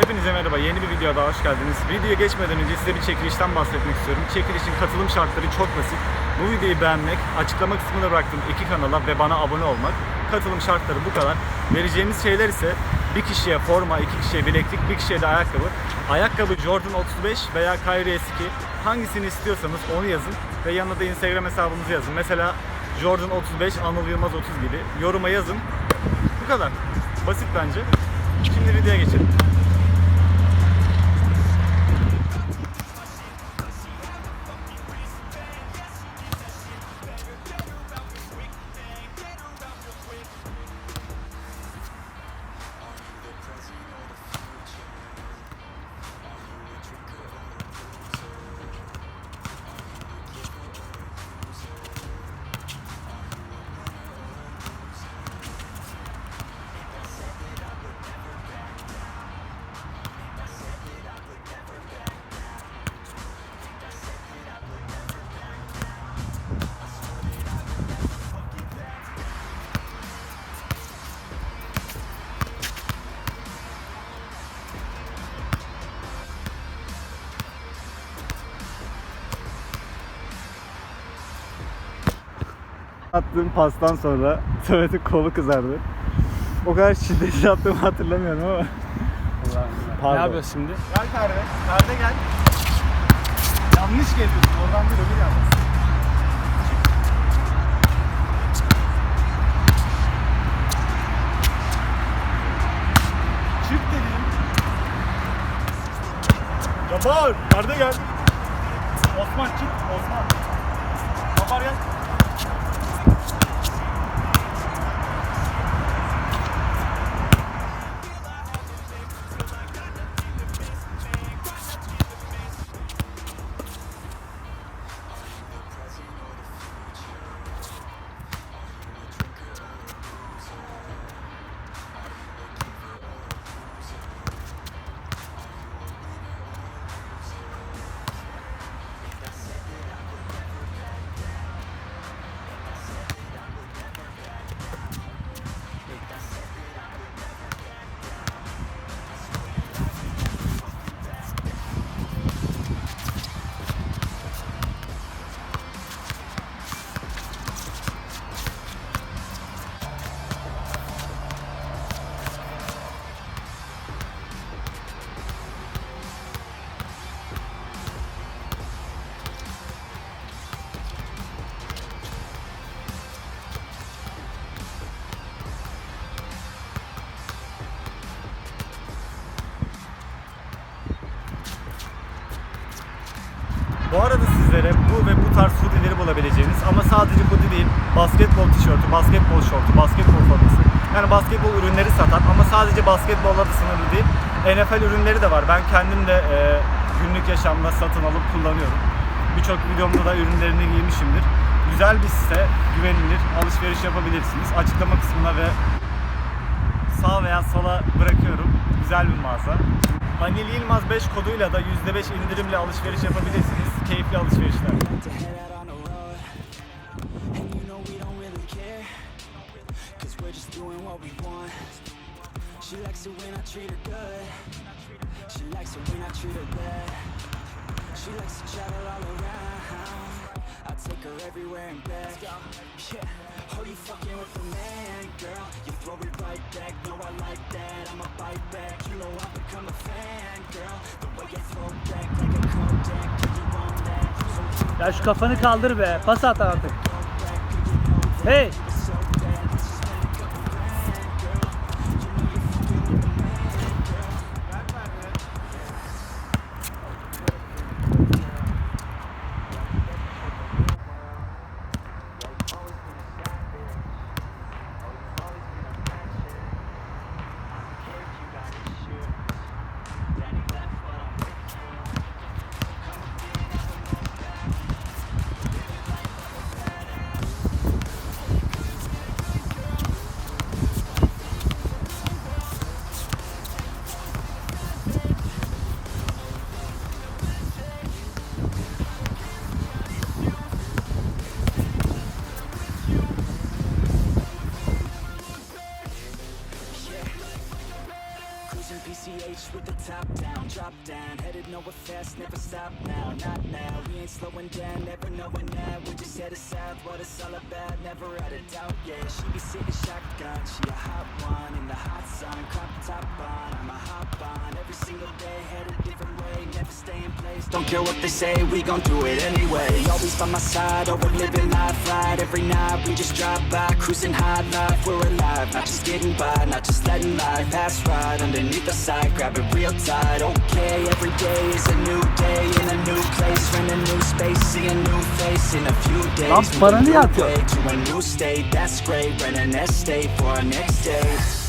Hepinize merhaba. Yeni bir videoya daha hoş geldiniz. Videoya geçmeden önce size bir çekilişten bahsetmek istiyorum. Çekilişin katılım şartları çok basit. Bu videoyu beğenmek, açıklama kısmına bıraktığım iki kanala ve bana abone olmak. Katılım şartları bu kadar. Vereceğimiz şeyler ise bir kişiye forma, iki kişiye bileklik, bir kişiye de ayakkabı. Ayakkabı Jordan 35 veya Kyrie S2. Hangisini istiyorsanız onu yazın ve yanına da Instagram hesabınızı yazın. Mesela Jordan 35, Anıl Yılmaz 30 gibi. Yoruma yazın. Bu kadar. Basit bence. Şimdi videoya geçelim. Attığım pastan sonra Samet'in kolu kızardı. O kadar şiddetli attığımı hatırlamıyorum ama. Pardon. Ne yapıyorsun şimdi? Gel Ferdi. Ferdi gel. Yanlış geliyorsun. Oradan değil öbür yanlış. Çık dedim. Jabbar. Ferdi gel. Osman çık. Osman. Jabbar gel. Bu ve bu tarz hoodileri bulabileceğiniz ama sadece hoodie değil, basketbol tişörtü, basketbol şortu, basketbol forması. Yani basketbol ürünleri satan ama sadece basketbolla da sınırlı değil. NFL ürünleri de var. Ben kendim de e, günlük yaşamda satın alıp kullanıyorum. Birçok videomda da ürünlerini giymişimdir. Güzel bir site, güvenilir, alışveriş yapabilirsiniz. Açıklama kısmına ve sağ veya sola bırakıyorum. Güzel bir mağaza. Anil Yılmaz 5 koduyla da %5 indirimle alışveriş yapabilirsiniz. Keyifli alışverişler. She likes it when I treat her good. She likes when I treat her bad. She likes to all around. I take her everywhere and back. With man, girl. You throw it right back. No, I like that. I'ma bite back. You know I've become Ya şu kafanı kaldır be. Pas at artık. Hey! With the top down, drop down, headed nowhere fast, never stop now, not now. We ain't slowing down, never knowing that. We just headed south, what it's all about, never had a doubt. Yeah, she be sitting shotgun, she a hot one in the hot sun, crop top on, I'm a hop on every single day, headed different way, Don't care what they say, we gon' do it anyway. Always by my side, oh we're living life right. Every night we just drive by, cruising high life, we're alive, not just getting by, not just letting life pass right underneath the side, grab it real tight. Okay, every day is a new day in a new place, in a new space, see a new face in a few days. Lan Move para a new way to a new state, that's great. Rent an estate for our next day.